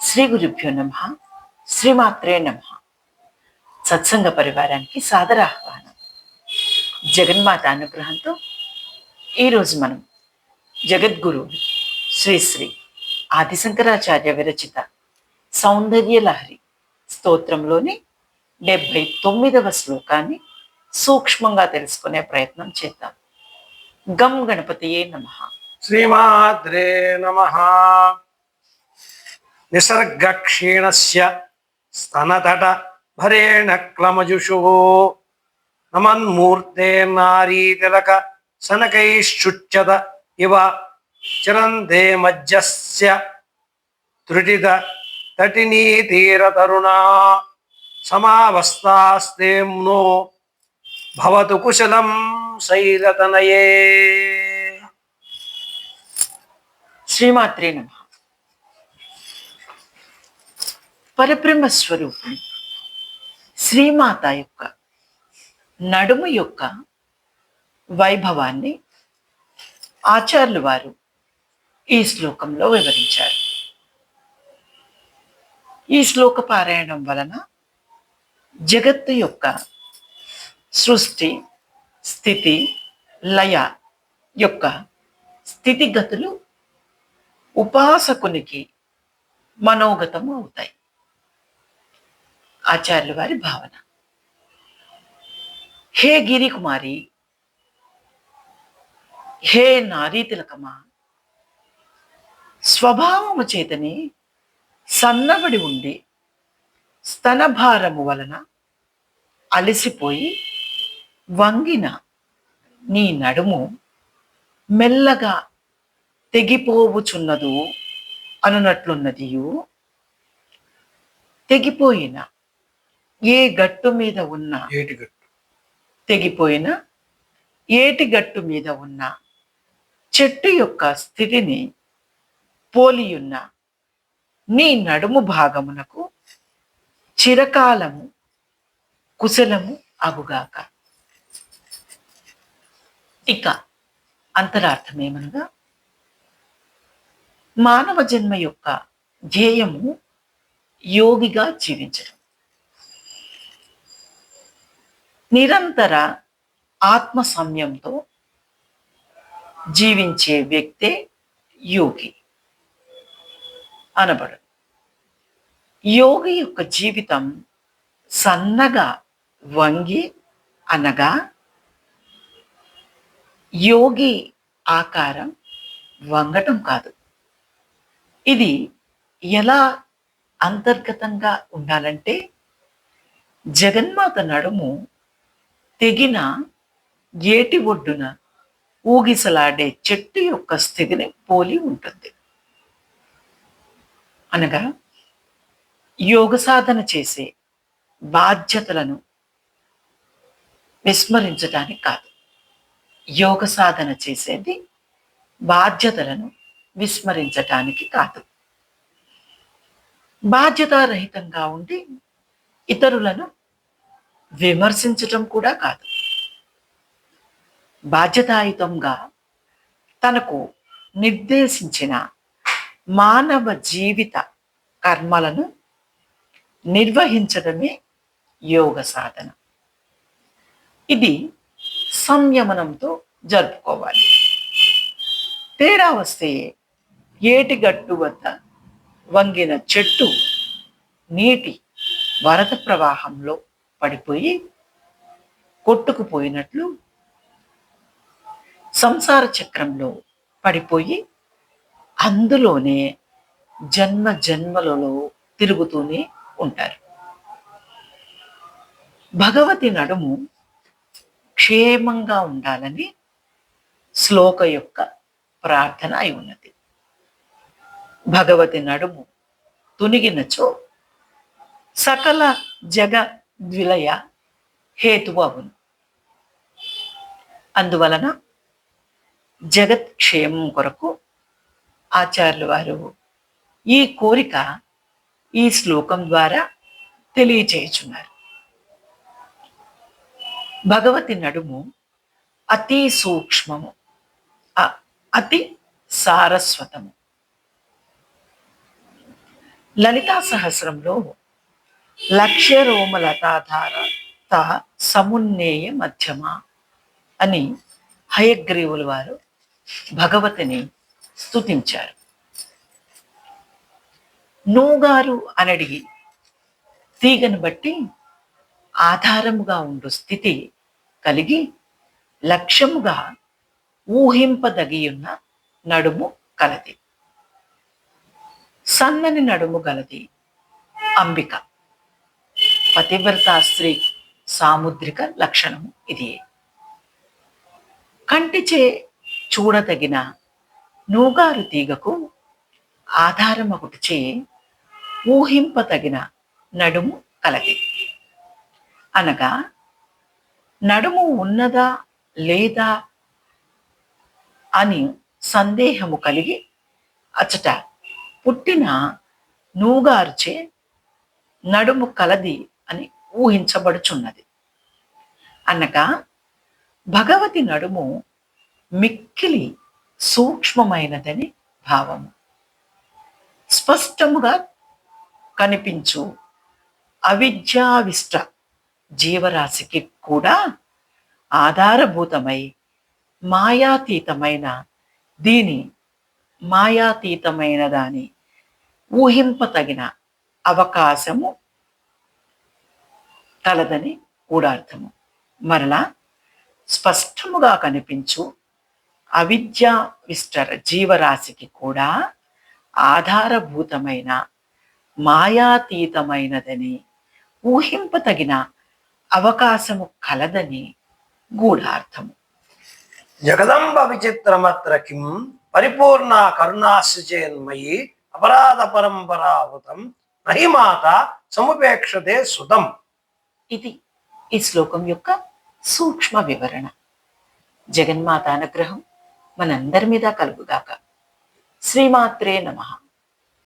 శ్రీ గురుభ్యో నమ శ్రీమాత్రే నమ. సత్సంగ పరివారానికి సాదర ఆహ్వానం జగన్మాత అనుగ్రహంతో ఈరోజు మనం జగద్గురు శ్రీ శ్రీ ఆదిశంకరాచార్య విరచిత సౌందర్య లహరి స్తోత్రంలోని డెబ్భై తొమ్మిదవ శ్లోకాన్ని సూక్ష్మంగా తెలుసుకునే ప్రయత్నం చేద్దాం. గం గణపతియే నమః. శ్రీమాద్రే నమ. నిసర్గక్షీణస్య స్తనతట భరేణ క్లమజుషు నమన్మూర్తే నారీతిలక సనకైశ్చుచ్యత ఇవ చిరందే మజ్జస్య త్రుటిత తటినీ తీరతరుణా సమావస్తాస్తేమ్నో భవతు కుశలం శైలతనయే శ్రీమాత్రే నమః పరబ్రహ్మ స్వరూపం. శ్రీమాత యొక్క నడుము యొక్క వైభవాన్ని ఆచార్యులు వారు ఈ శ్లోకంలో వివరించారు. ఈ శ్లోక పారాయణం వలన జగత్తు యొక్క సృష్టి స్థితి లయ యొక్క స్థితిగతులు ఉపాసకునికి మనోగతము అవుతాయి. ఆచార్యుల వారి భావన. హే గిరికుమారి హే నారీ తిలకమా స్వభావము చేతనే సన్నబడి ఉండి స్తనభారము వలన అలసిపోయి వంగిన నీ నడుము మెల్లగా తెగిపోవుచున్నదు అనున్నట్లున్నదియు తెగిపోయిన ఏ గట్టు మీద ఉన్న ఏటిగట్టు తెగిపోయిన ఏటి గట్టు మీద ఉన్న చెట్టు యొక్క స్థితిని పోలియున్న నీ నడుము భాగమునకు చిరకాలము కుశలము అగుగాక. ఇక అంతరార్థమేమనగా మానవ జన్మ యొక్క ధ్యేయము యోగిగా జీవించడం. నిరంతర ఆత్మ సమయంతో జీవించే వ్యక్తే యోగి అనబడు యోగి యొక్క జీవితం సన్నగా వంగి అనగా యోగి ఆకారం వంగటం కాదు. ఇది ఎలా అంతర్గతంగా ఉండాలంటే జగన్మాత నడుము తెగిన ఏటి ఒడ్డున ఊగిసలాడే చెట్టు యొక్క స్థితిని పోలి ఉంటుంది. అనగా యోగ సాధన చేసే బాధ్యతలను విస్మరించడానికి కాదు. యోగ సాధన చేసేది బాధ్యతలను విస్మరించటానికి కాదు. బాధ్యతారహితంగా ఉండి ఇతరులను విమర్శించటం కూడా కాదు. బాధ్యతాయుతంగా తనకు నిర్దేశించిన మానవ జీవిత కర్మలను నిర్వహించడమే యోగ సాధన. ఇది సంయమనంతో జరుపుకోవాలి. తేడా వస్తే ఏటిగట్టు వద్ద వంగిన చెట్టు నీటి వరద ప్రవాహంలో పడిపోయి కొట్టుకుపోయినట్లు సంసార చక్రంలో పడిపోయి అందులోనే జన్మ జన్మలలో తిరుగుతూనే ఉంటారు. భగవతి నడుము క్షేమంగా ఉండాలని శ్లోక యొక్క ప్రార్థన అయి ఉన్నది. భగవతి నడుము తునిగినచో సకల జగ ద్విలయ హేతువు అవును. అందువలన జగత్ క్షేమం కొరకు ఆచార్యులు వారు ఈ కోరిక ఈ శ్లోకం ద్వారా తెలియచేయుచున్నారు. భగవతి నడుము అతి సూక్ష్మము అతి సారస్వతము. లలితా సహస్రంలో లక్ష్య రోమలతాధార త సమున్నేయ మధ్యమ అని హయగ్రీవుల వారు భగవతిని స్తుతించారు. నూగారు అనడిగి తీగను బట్టి ఆధారముగా ఉండు స్థితి కలిగి లక్ష్యముగా ఊహింపదగియున్న నడుము కలది. సన్నని నడుము గలది అంబిక. పతివ్రతా స్త్రీ సాముద్రిక లక్షణము ఇది. కంటిచే చూడదగిన నూగారు తీగకు ఆధారమొకటిచే ఊహింపతగిన నడుము కలది. అనగా నడుము ఉన్నదా లేదా అని సందేహము కలిగి అచట పుట్టిన నూగారుచే నడుము కలది అని ఊహించబడుచున్నది. అనగా భగవతి నడుము మిక్కిలి సూక్ష్మమైనదని భావము. స్పష్టముగా కనిపించు అవిద్యావిష్ట జీవరాశికి కూడా ఆధారభూతమై మాయాతీతమైన దీని మాయాతీతమైన దాని ఊహింపతగిన అవకాశము కలదని గూఢార్థము మరలా స్పష్టముగా కనిపించు అవిద్యా విస్తర జీవరాశికి కూడా ఆధారభూతమైన మాయాతీతమైనదని ఊహింపతగిన అవకాశము కలదని గూఢార్థము జగదంబ విచిత్రమత్ర కిం పరిపూర్ణ కరుణాశ్చయన్మయి అపరాధ పరంపరావృతం నహిమాత సముపేక్షతే సుతం. ఇది ఈ శ్లోకం యొక్క సూక్ష్మ వివరణ. జగన్మాత అనుగ్రహం మనందరి మీద కలుగుగాక. శ్రీమాత్రే నమః.